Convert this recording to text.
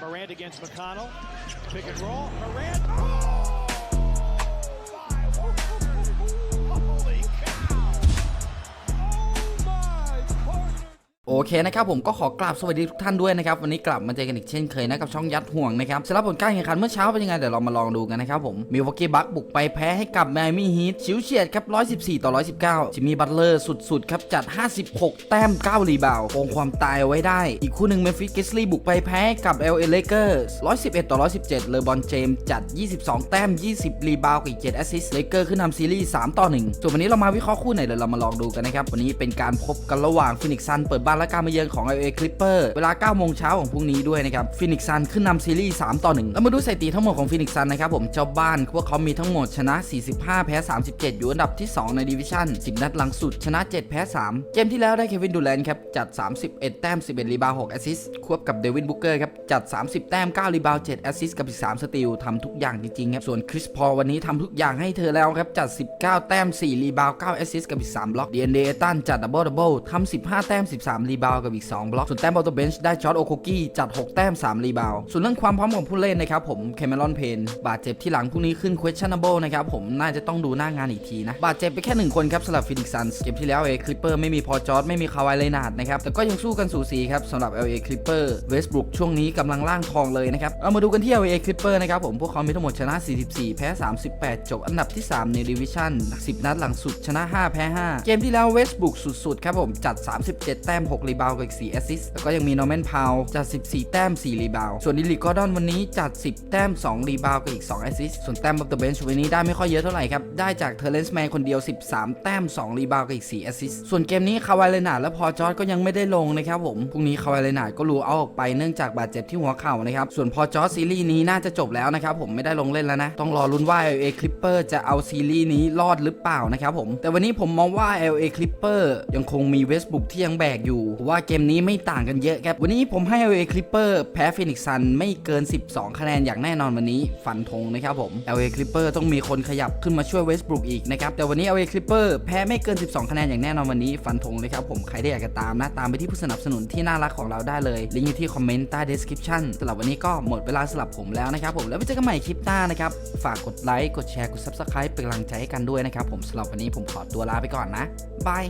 Morant against McConnell. Pick and roll. Morant. Oh! โอเคนะครับผมก็ขอกราบสวัสดีทุกท่านด้วยนะครับวันนี้กลับมาเจอกันอีกเช่นเคยนะกับช่องยัดห่วงนะครับสำหรับผลการแข่งขันเมื่อเช้าเป็นยังไงเดี๋ยวเรามาลองดูกันนะครับผมมิวอกกี้บัคบุกไปแพ้ให้กับไมอามี่ฮีทชิวเฉียดครับ114 ต่อ 119จิมมี่บัตเลอร์สุดๆครับจัด 56 แต้ม 9 รีบาวโกงความตายเอาไว้ได้ อีกคู่หนึ่งเมฟิสกิสลีบุกไปแพ้กับ LA Lakers 111 ต่อ 117เลบอนเจมส์จัด 22 แต้ม 20 รีบาวกับอีก7แอสซิสต์เลเกอร์ขึ้นนำซีรีส์3ต่อ1ส่วนวันนี้เรามาวิเคราะห์คู่ไหนเดี๋ยวเรามาลองดูกันนะครับวันนี้เป็นการพบกันระหว่างฟินิกซันเปิดบ้านและการมาเยือนของ LA Clipper เวลา9โมงเช้าของพรุ่งนี้ด้วยนะครับฟินิกซันขึ้นนำซีรีส์3ต่อ1แล้วมาดูสถิติทั้งหมดของฟินิกซันนะครับผมเจ้าบ้านพวกเขามีทั้งหมดชนะ 45 แพ้ 37 อยู่อันดับที่ 2 ในดิวิชั่น 10 นัดหลังสุด ชนะ 7 แพ้ 3 เกมที่แล้วได้เควินดูแลนครับจัด 31 แต้ม 11 รีบาว 6 แอสซิสต์ควบกับเดวินบุกเกอร์ครับจัด 30 แต้ม 9 รีบาว 7 แอสซิสต์กับอีก3สตีลทำทุกอย่างจริงๆครับส่วนคริสพอวันนี้ทำทุกอย่างให้เธอแล้วครับจัด 19 แต้ม 4 รีบาว 9 แอสซิสต์กับอีก3บล็อกดีเอ็นเดตันจัดดับเบิลดับเบิลทำ15 แต้ม 13รีบาวกับอีก 2 บล็อก ส่วนแต้มบอลตัวเบนช์ได้จอร์ดโอโคกี้จัด 6 แต้ม 3 รีบาว ส่วนเรื่องความพร้อมของผู้เล่นนะครับผมเคม e รอนเพนบาดเจ็บที่หลังพรุ่งนี้ขึ้น questionable นะครับผมน่าจะต้องดูหน้างานอีกทีนะ บาดเจ็บไปแค่หนึ่งคนครับสำหรับฟินิกซันเกมที่แล้วเอคลิปเปอร์ไม่มีพอจอร์ดไม่มีคาวายเลนาร์ดนะครับแต่ก็ยังสู้กันสูสีครับสำหรับ LA Clipper Westbrook ช่วงนี้กำลังล่างทองเลยนะครับเอามาดูกันที่ LA Clipper นะครับผมพวกเขามีทั้งหมดชนะ 44 แพ้ 38 จบอันดับที่ 3 ในดิวิชั่น10 นัดหลังสุดชนะ 5 แพ้ 5 เกมที่แล้ว Westbrook สุดๆครับผมจัด 37 แต้ม 6รีบาวกับอีก 4 แอสซิสแล้วก็ยังมี Norman Powell จัด 14 แต้ม 4 รีบาว ส่วนดิลิกอร์ดอนวันนี้จัด 10 แต้ม 2 รีบาวกับอีก 2 แอสซิสส่วนแต้ม of the bench วันนี้ได้ไม่ค่อยเยอะเท่าไหร่ครับ ได้จากเทอร์เลนส์แมนคนเดียว 13 แต้ม 2 รีบาวกับอีก 4 แอสซิสส่วนเกมนี้คาวายเลนาร์และพอจอร์ดก็ยังไม่ได้ลงนะครับผมพรุ่งนี้คาวายเลนาร์ก็รู้เอาออกไปเนื่องจากบาดเจ็บที่หัวเข่านะครับส่วนพอจอร์ดซีรีส์นี้น่าจะจบแล้วนะครับผมไม่ได้ลงเล่นแล้วนะต้องรอลุ้นว่า LA Clipper จะเอาซีรีส์นี้รอดหรือเปล่านะครับผมแต่วันนี้ผมมองว่า LA Clipper ยังคงมีเวสบุกที่ยังแบกอยู่ว่าเกมนี้ไม่ต่างกันเยอะครับ วันนี้ผมให้ LA Clipper แพ้ฟินิกซันไม่เกิน 12 คะแนนอย่างแน่นอนวันนี้ ฟันธงนะครับผม LA Clipper ต้องมีคนขยับขึ้นมาช่วยเวสบุกอีกนะครับ แต่วันนี้ LA Clipper แพ้ไม่เกิน 12 คะแนนอย่างแน่นอนวันนี้ ฟันธงเลยครับผมใครที่อยากจะตามนะ ตามไปที่ผู้สนับสนุนที่น่ารักของเราได้เลยลิงก์อยู่ที่คอมเมนต์ใต้ description สำหรับวันนี้ก็หมดเวลาสำหรับผมแล้วนะครับผมแล้วไว้เจอกันใหม่คลิปหน้านะครับฝากกดไลค์กดแชร์กด subscribe เป็นกำลังใจให้กันด้วยนะครับผมสำหรับวันนี้ผมขอตัวลาไปก่อนนะบาย